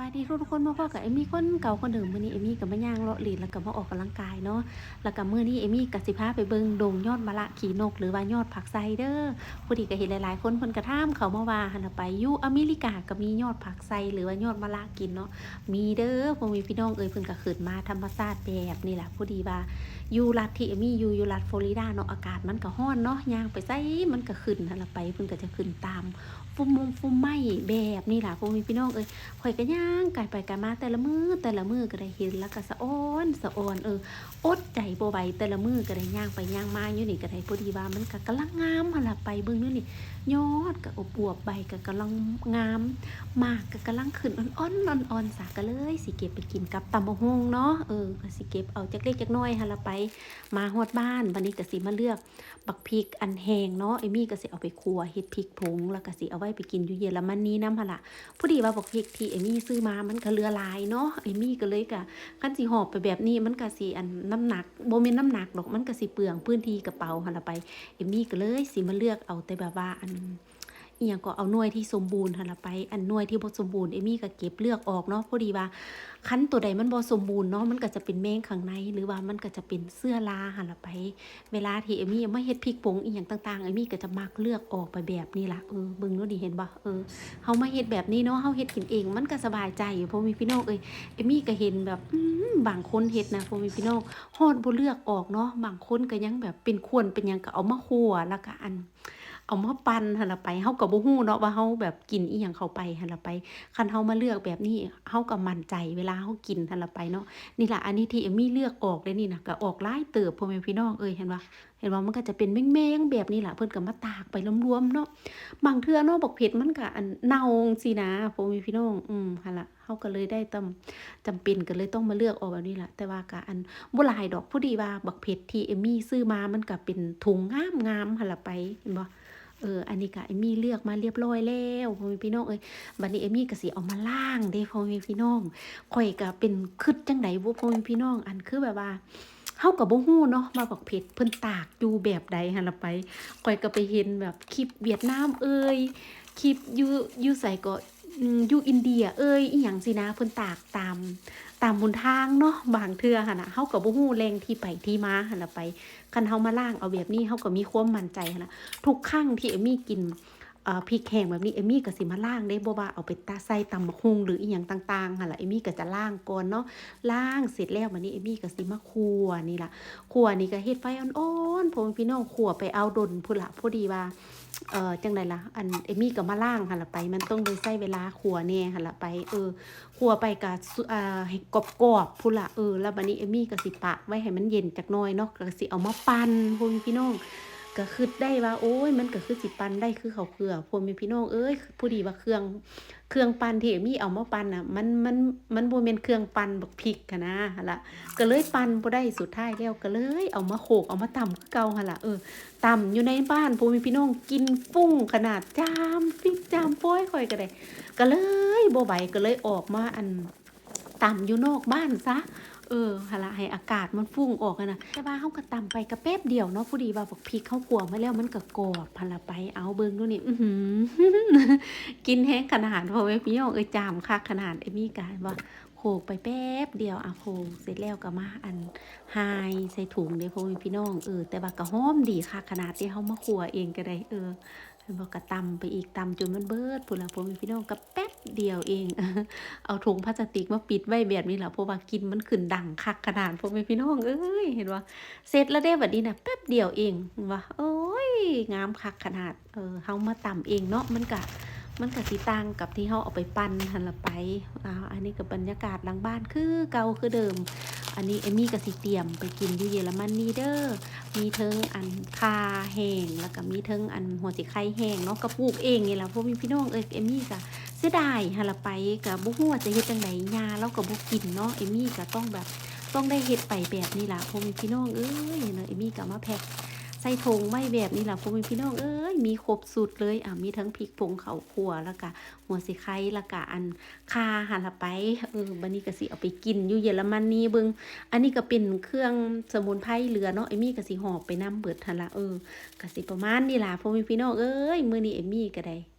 บายดีทุกคนมาพ่อกับเอมี่คนเก่าคนเดิมมื้อนี้เอมี่กับมาย่างเลาะหลีดแล้วก็มาออกกำลังกายเนาะแล้วก็มื้อนี้เอมี่กับสิพาไปเบิงดงยอดมะละขี่นก หรือว่ายอดผักไซเดอร์ผู้ดีก็เห็นหลายๆ คนเพิ่นกระท่ามเขามาว่าหันนะไปยูอเมริกาก็มียอดผักไซหรือว่ายอดมะละกินเนาะมีเด้อพอมีพี่น้องเอ้ยเพิ่นก็ขึ้นมาธรรมชาติแบบนี่แหละผู้ดีว่ายูรัฐที่เอมี่ยูยูรัฐฟลอริดาเนาะอากาศมันก็ร้อนเนาะย่างไปไสมันก็ขึ้นหันน่ะไปเพิ่นก็จะขึ้นตาม ฟุมมงฟุมไหมแบบนี่แหละพอมีพี่น้องเอ้ยข่อยก็ย่างไก่ไปไกันมาแต่ละมือแต่ละมือก็ได้เห็นแล้วก็สะอ้อนสะออนเอออดใจบ่ไวแต่ละมือก็ได้ย่างไปย่างมาอยู่นี่ก็ได้พอดีว่ามันก็กำลังงามหั่นล่ะไปเบิ่งนู่นนี่ยอดก็อบอวบใบก็กำลังงามหมากก็กำลังขึ้นอ่อนๆอ่อนๆสาก็เลยสิเก็บไปกินกับตำบักหุ่งเนาะเออก็สิเก็บเอาจักเล็กจักน้อยหั่นล่ะไป มาฮอดบ้านวันนี้ก็สิมาเลือกบักพริกอันแห้งเนาะเอมี่ก็สิเอาไปคั่วเฮ็ดพริกผงแล้วก็สิเอาไว้ไปกินอยู่เยอรมันนี้น้ำหั่นล่ะพอดีว่าบอกพริกที่เอมี่ซื้อมามันก็เรือลายเนาะเอมี่ก็เลยกะกันสีหอบไปแบบนี้มันก็สีอันน้ำหนักโบเมนน้ำหนักหรอกมันก็สีเปลืองพื้นที่กระเป๋าหันละไปเอมี่ก็เลยสีมาเลือกเอาแต่แบบว่าอัน อียังก็เอาหน่วยที่สมบูรณ์หันละไป อันหน่วยที่บ่สมบูรณ์เอมี่ก็เก็บเลือกออกเนาะพอดีว่าคันตัวใดมันบ่สมบูรณ์เนาะมันก็จะเป็นแมงข้างใน หรือว่ามันก็จะเป็นเสื้อราหันละไป เวลาที่เอมี่มาเฮ็ดพริกผงอีหยังต่างๆเอมี่ก็จะมักเลือกออกไปแบบนี้ล่ะเออเบิ่งดูดิเห็นบ่เออเฮามาเฮ็ดแบบนี้เนาะเฮาเฮ็ดกินเอง มันก็สบายใจอยู่พ่อมีพี่น้องเอ้ยเอมี่ก็เห็นแบบบางคนเฮ็ดนะพ่อมีพี่น้องฮอดบ่เลือกออกเนาะบางคนก็ยังแบบเป็นควรเป็นหยังก็เอามาคั่วแล้วก็อัน เอามาปั่นหันละไปเฮาก็บ่ฮู้เนาะว่าเฮาแบบกินอีหยังเข้าไปหันละไปคันเฮามาเลือกแบบนี้เฮาก็มั่นใจเวลาเฮากินหันละไปเนาะนี่ล่ะอันนี้ที่เอมี่เลือกออกเลยนี่นะก็ออกหลายเติบพ่อแม่พี่น้องเอ้ยเห็นบ่เห็นว่ามันก็จะเป็นแมงๆแบบนี้ล่ะเพิ่นก็มาตากไปรวมๆเนาะบางเทื่อเนาะบักเผ็ดมันก็อันเน่าสินะพ่อแม่พี่น้องอืมหั่นล่ะเฮาก็เลยได้ตำจำเป็นก็เลยต้องมาเลือกเอาแบบนี้ล่ะแต่ว่าก็อันบ่หลายดอกผู้ดีว่าบักเผ็ดที่เอมมี่ซื้อมามันก็เป็นถุงงามๆหั่นล่ะไปเห็นบ่ เออ อันนี้ก็เอมี่เลือกมาเรียบร้อยแล้วพ่อแม่พี่น้องเอ้ยบัดนี้เอมี่ก็สิเอามาล่างเด้พ่อแม่พี่น้องข่อยก็เป็นคืดจังไดบ่พ่อแม่พี่น้อง อันคือแบบว่าเฮากับ่ฮู้เนาะมาบอกเผ็ดเพิ่นตากอยู่แบบใดหั่นล่ะไปข่อยก็ไปเห็นแบบคลิปเวียดนามเอ้ยคลิปอยู่อยู่ใส่ก็ อยู่อินเดีย เอ้ยอีหยังสินะเพิ่นตากตามตามบนทางเนาะบางเทือหั่นน่ะเฮาก็บ่ฮู้แรงที่ไปที่มาหั่นน่ะไปคันเฮามาล่างเอาแบบนี้เฮาก็มีความมั่นใจหั่นน่ะทุกครั้งที่เอมี่กิน พริกแห้งแบบนี้เอมี่ก็สิมาล่างได้บ่ว่าเอาไปตาใส่ตำบักหุ่งหรืออีหยังต่างๆหั่นล่ะเอมี่ก็จะล่างก่อนเนาะล่างเสร็จแล้วบัดนี้เอมี่ก็สิมาคั่วนี่ล่ะขัวนี่ก็เฮ็ดไฟอ่อนๆพ่อแม่พี่น้องขัวไปเอาดนพุ่นละพอดีว่าเออจังไดล่ะอันเอมี่ก็มาล่างหั่นละไป มันต้องได้ใช้เวลาขัวแน่หั่นละไป เออขัวไปก็สุอ่าให้กรอบๆพุ่นละเออแล้วบัดนี้เอมี่ก็สิปะไว้ให้มันเย็นจักน่อยเนาะก็สิเอามาปั่นพ่อแม่พี่น้อง ก็คิดได้ว่า โอ้ยมันก็คือสิปันได้คือเขาเกลือพ่อแม่พี่น้องเอ้ยผู้ดีว่าเครื่องเครื่องปันที่เอมี่เอามาปันน่ะ มันมันมันบ่แม่นเครื่องปันบักพริกหันนะหั่นล่ะก็เลยปันบ่ได้สุดท้ายแล้วก็เลย เอามาโขกเอามาตำคือเก่าหั่นล่ะเออตำอยู่ในบ้านพ่อแม่พี่น้องกินฟุ้งขนาดจามฟิกจามป้อยข่อยก็ได้ ก็เลยบ่ไหวก็เลยออกมาอันตำอยู่นอกบ้านซะ เออหั่นล่ะให้อากาศมันฟุ้งออกนะแต่ว่าเฮาก็ตำไปก็แป๊บเดียวเนาะผู้ดีว่าบักพริกเฮาขัวมาแล้วมันก็กรอบหั่นล่ะไปเอาเบิ่งดูนี่อื้อหือกินแห้งขนาดพอแม่พี่น้องเอ้ยจามคักขนาดเอมี่ก็ว่าโขกไปแป๊บเดียวอะโขกเสร็จแล้วก็มาอันหายใส่ถุงเด้พ่อแม่พี่น้องเออแต่ว่าก็หอมดีค่ะขนาดที่เฮามาคั่วเองก็ได้เออ บอกก็ตำไปอีกตำจนมันเบิดพุ่นละพวกพี่น้องก็แป๊บเดียวเอง เอาถุงพลาสติกมาปิดไว้แบบนี้แหละเพราะว่ากินมันขึ้นดังคักขนาดพวกพี่น้องเอ้ยเห็นว่าเสร็จแล้วได้บัดนี้นะแป๊บเดียวเองว่าโอ้ยงามคักขนาดเออเฮามาตำเองเนาะมันกะ มันก็สิต่างกับที่เฮาเอาไปปั่นหันละไปอ่าวอันนี้ก็บบรรยากาศหลังบ้านคือเก่าคือเดิม อันนี้เอมี่ก็สิเตรียมไปกินอยู่เยอรมันนี่เด้อมีเทิงอันคาแห้งแล้วก็มีเทิงอันหัวสิไข่แห้งเนาะก็ปลูกเองนี่ะพวกมีพี่น้องเอ้ยเอมี่ก็เสียดายหันละไปก็บ่ฮู้ว่าจะเฮ็ดจังไดยาเราก็บ่กินเนาะเอมี่ก็ต้องแบบต้องได้เฮ็ดไปแบบนี้ล่ะพวกมีพี่น้องเอ้ยเนาะเอมี่ก็มาแพ็ค ใส่ถงไม้แบบนี้แหละพ่อแม่พี่น้องเอ้ยมีครบสุดเลยอะมีทั้งพริกผงเขาวคั่วแล้วก็หัวสิไข่แล้วก็อันคาหันละไปเออบันนี้ก็สิเอาไปกินอยู่เยอรมันนี่เบิงอันนี้ก็เป็นเครื่องสมุนไพรเหลือเนาะเอมี่ก็สิหอบไปนํเบิดหันละเออก็สิประมาณนี้ล่ะพ่อแม่พี่น้องเอ้ยมื้อนี้เอมี่ก็ได้